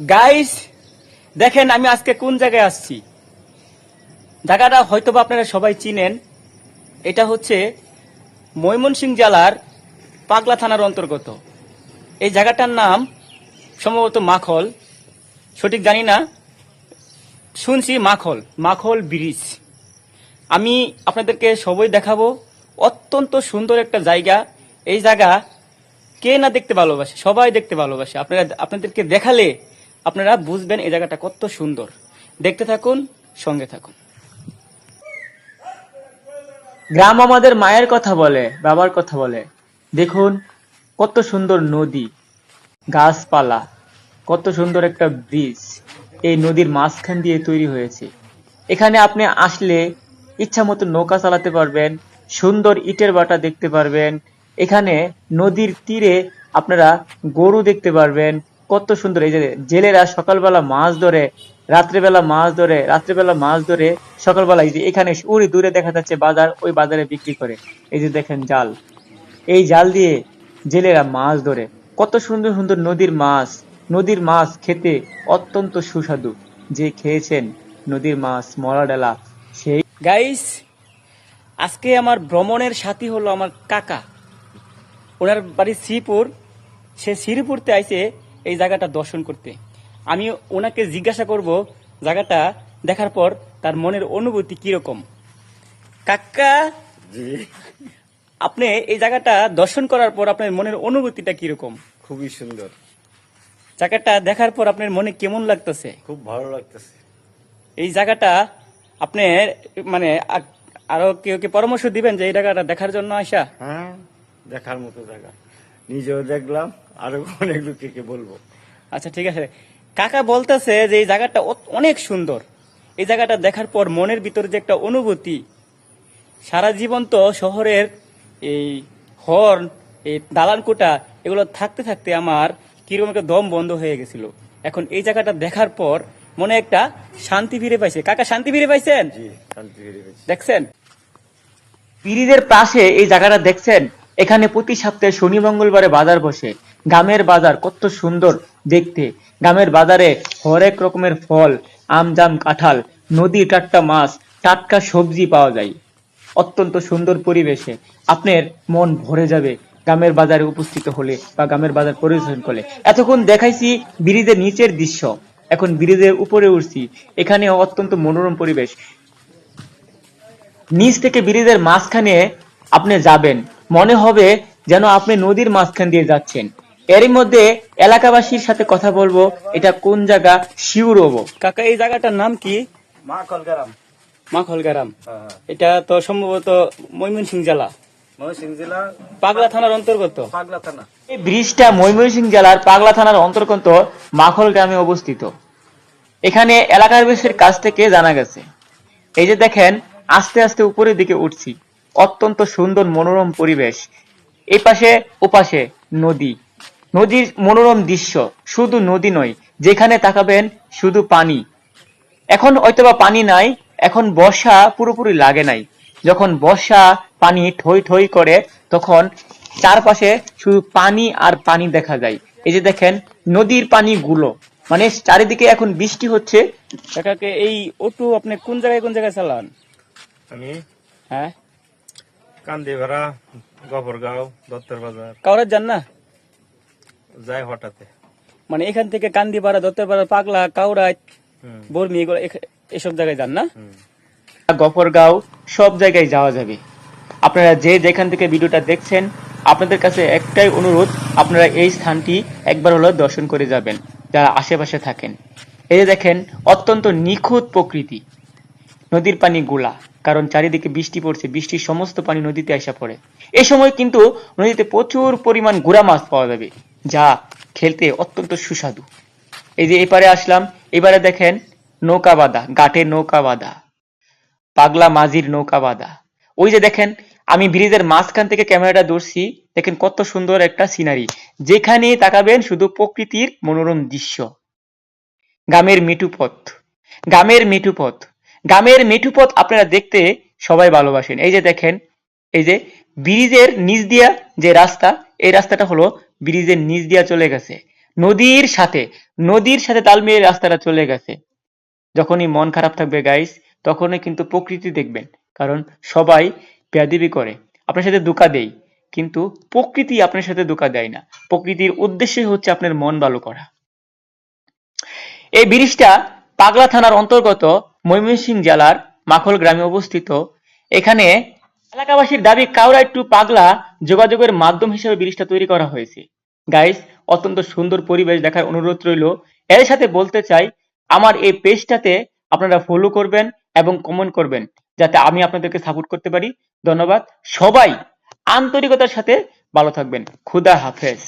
Guys দেখেন আমি আজকে কোন জায়গায় আসছি? জায়গাটা হয়তো বা আপনারা সবাই চিনেন। এটা হচ্ছে ময়মনসিংহ জেলার পাগলা থানার অন্তর্গত। এই জায়গাটার নাম সম্ভবত মাখল। সঠিক জানি না। শুনছি মাখল মাখল ব্রিজ। আমি আপনাদেরকে সবই দেখাবো। অত্যন্ত সুন্দর একটা জায়গা। এই জায়গা কে না দেখতে ভালোবাসে? সবাই দেখতে ভালোবাসে। আপনারা, আপনাদেরকে দেখালে আপনারা বুঝবেন এই জায়গাটা কত সুন্দর। দেখতে থাকুন, সঙ্গে থাকুন। গ্রাম আমাদের মায়ের কথা বলে, বাবার কথা বলে। দেখুন, কত সুন্দর নদী, গাছপালা, কত সুন্দর একটা ব্রিজ এই নদীর মাঝখান দিয়ে তৈরি হয়েছে। এখানে আপনি আসলে ইচ্ছা মতো নৌকা চালাতে পারবেন, সুন্দর ইটের বাটা দেখতে পারবেন। এখানে নদীর তীরে আপনারা গরু দেখতে পারবেন কত সুন্দর। এই যে জেলেরা সকালবেলা মাছ ধরে, রাত্রেবেলা মাছ ধরে, রাত্রেবেলা মাছ ধরে সকালবেলা এই যে এখানে উড়ি দূরে দেখা যাচ্ছে বাজার, ওই বাজারে বিক্রি করে। এই যে দেখেন জাল। এই জাল দিয়ে জেলেরা মাছ ধরে। কত সুন্দর সুন্দর নদীর মাছ নদীর মাছ খেতে অত্যন্ত সুস্বাদু। যে খেয়েছেন নদীর মাছ, মরা ডালা, সেই গাইস আজকে আমার ভ্রমণের সাথী হলো আমার কাকা। ওনার বাড়ি শ্রীপুর। সে শ্রীপুরতে আইছে এই জায়গাটা দর্শন করতে। আমি ওনাকে জিজ্ঞাসা করব জায়গাটা দেখার পর তার মনের অনুভূতি কীরকম। কাকা আপনি এই জায়গাটা দর্শন করার পর আপনার মনের অনুভূতিটা কীরকম? খুবই সুন্দর। জায়গাটা দেখার পর আপনার মনে কেমন লাগতেছে? খুব ভালো লাগতেছে। এই জায়গাটা আপনি মানে আরও কেউ কে পরামর্শ দিবেন যে এই জায়গাটা দেখার জন্য আসা হ্যাঁ দেখার মতো জায়গা। নিজেও দেখলাম আরও অনেক লোককে বলব। আচ্ছা ঠিক আছে। কাকা বলতেছে যে এই জায়গাটা অনেক সুন্দর। এই জায়গাটা দেখার পর মনের ভিতরে যে একটা অনুভূতি সারা জীবন তো শহরের এই হর্ন এই দালানকোটা এগুলো থাকতে থাকতে আমার কীরকম একটা দম বন্ধ হয়ে গেছিল। এখন এই জায়গাটা দেখার পর মনে একটা শান্তি ফিরে পাইছে। কাকা শান্তি ফিরে পাইছেন? দেখছেন? পিরিদের পাশে এই জায়গাটা দেখছেন? এখানে প্রতি সপ্তাহে শনি মঙ্গলবারে বাজার বসে। গ্রামের বাজার কত সুন্দর দেখতে। গ্রামের বাজারে হরেক রকমের ফল, আম, জাম, কাঁঠাল, নদী টাটকা মাছ, টাটকা সবজি পাওয়া যায়। অত্যন্ত সুন্দর পরিবেশে। আপনার মন ভরে যাবে গ্রামের বাজারে উপস্থিত হলে বা গ্রামের বাজার পরিদর্শন করলে। এতক্ষণ দেখাইছি ব্রিজের নিচের দৃশ্য। এখন ব্রিজের উপরে উঠছি। এখানে অত্যন্ত মনোরম পরিবেশ। নিচ থেকে ব্রিজের মাঝখানে আপনি যাবেন। মনে হবে যেন আপনি নদীর মাঝখান দিয়ে যাচ্ছেন। এরই মধ্যে এলাকাবাসীর সাথে কথা বলব। এটা কোন জায়গা? শিউর হব কাকা এই জায়গাটার নাম কি? মা কলকারাম। মাখলগারাম হ্যাঁ এটা তো সম্ভবত ময়মনসিংহ জেলা। জেলা পাগলা থানার অন্তর্গত। পাগলা থানা। এই ব্রিজটা ময়মনসিংহ জেলার পাগলা থানার অন্তর্গত মাখল গ্রামে অবস্থিত। এখানে এলাকার বেশের কাছ থেকে জানা গেছে। এই যে দেখেন আস্তে আস্তে উপরের দিকে উঠছি। অত্যন্ত সুন্দর মনোরম পরিবেশ। এই পাশে ওপাশে নদী। নদীর মনোরম দৃশ্য শুধু নদী নয় যেখানে তাকাবেন শুধু পানি। এখন হয়তোবা পানি নাই এখন বর্ষা পুরোপুরি লাগে নাই। যখন বর্ষা পানি ঠই ঠই করে তখন চারপাশে শুধু পানি আর পানি দেখা যায়। এই যে দেখেন নদীর পানি গুলো মানে চারিদিকে এখন বৃষ্টি হচ্ছে। কাকাকে এই অটো আপনি কোন জায়গায় কোন জায়গায় চালান? আমি হ্যাঁ? কান্দিভাড়া গফরগাঁও দত্তর বাজার। যান না? যাই হঠাৎ মানে এখান থেকে কান্দিপাড়া দত্তপাড়া পাগলা বর্মি এগুলো এসব জায়গায় যান না? গফরগাঁও সব জায়গায় যাওয়া যাবে। আপনারা যে যেখান থেকে ভিডিওটা দেখছেন আপনাদের কাছে একটাই অনুরোধ আপনারা এই স্থানটি একবার হলো দর্শন করে যাবেন যারা আশেপাশে থাকেন। এই দেখেন অত্যন্ত নিখুঁত প্রকৃতি। নদীর পানি গোলা, কারণ চারিদিকে বৃষ্টি পড়ছে, বৃষ্টির সমস্ত পানি নদীতে আসা পড়ে। এই সময় কিন্তু নদীতে প্রচুর পরিমাণ গুড়া মাছ পাওয়া যাবে, যা খেলতে অত্যন্ত সুস্বাদু। এই যে এপারে আসলাম, এবারে দেখেন নৌকা বাঁধা, ঘাটে নৌকা বাঁধা, পাগলা মাঝির নৌকা বাঁধা। ওই যে দেখেন, আমি ব্রিজের মাঝখান থেকে ক্যামেরাটা ধরছি, দেখেন কত সুন্দর একটা সিনারি, যেখানে তাকাবেন শুধু প্রকৃতির মনোরম দৃশ্য। গ্রামের মিঠুপথ গ্রামের মিঠুপথ গ্রামের মেঠুপথ আপনারা দেখতে সবাই ভালোবাসেন। এই যে দেখেন, এই যে ব্রিজের নিচ দিয়া যে রাস্তা, এই রাস্তাটা হলো ব্রিজের নিচ দিয়া চলে গেছে। নদীর সাথে নদীর সাথে তাল মিলিয়ে রাস্তাটা চলে গেছে। যখনই মন খারাপ থাকবে গাইস তখনই কিন্তু প্রকৃতি দেখবেন, কারণ সবাই বেয়াদবি করে। আপনার সাথে ধোকা দেই, কিন্তু প্রকৃতি আপনার সাথে ধোকা দেয় না। প্রকৃতির উদ্দেশ্যই হচ্ছে আপনার মন ভালো করা। এই ব্রিজটা পাগলা থানার অন্তর্গত ময়মনসিংহ জেলার মাখল গ্রামে অবস্থিত। এখানে এলাকাবাসীর দাবি কাউরা একটু পাগলা যোগাযোগের মাধ্যম হিসেবে ব্রিজটা তৈরি করা হয়েছে। গাইস, অত্যন্ত সুন্দর পরিবেশ দেখার অনুরোধ রইল। এর সাথে বলতে চাই, আমার এই পেজটাতে আপনারা ফলো করবেন এবং কমেন্ট করবেন, যাতে আমি আপনাদেরকে সাপোর্ট করতে পারি। ধন্যবাদ। সবাই আন্তরিকতার সাথে ভালো থাকবেন। খুদা হাফেজ।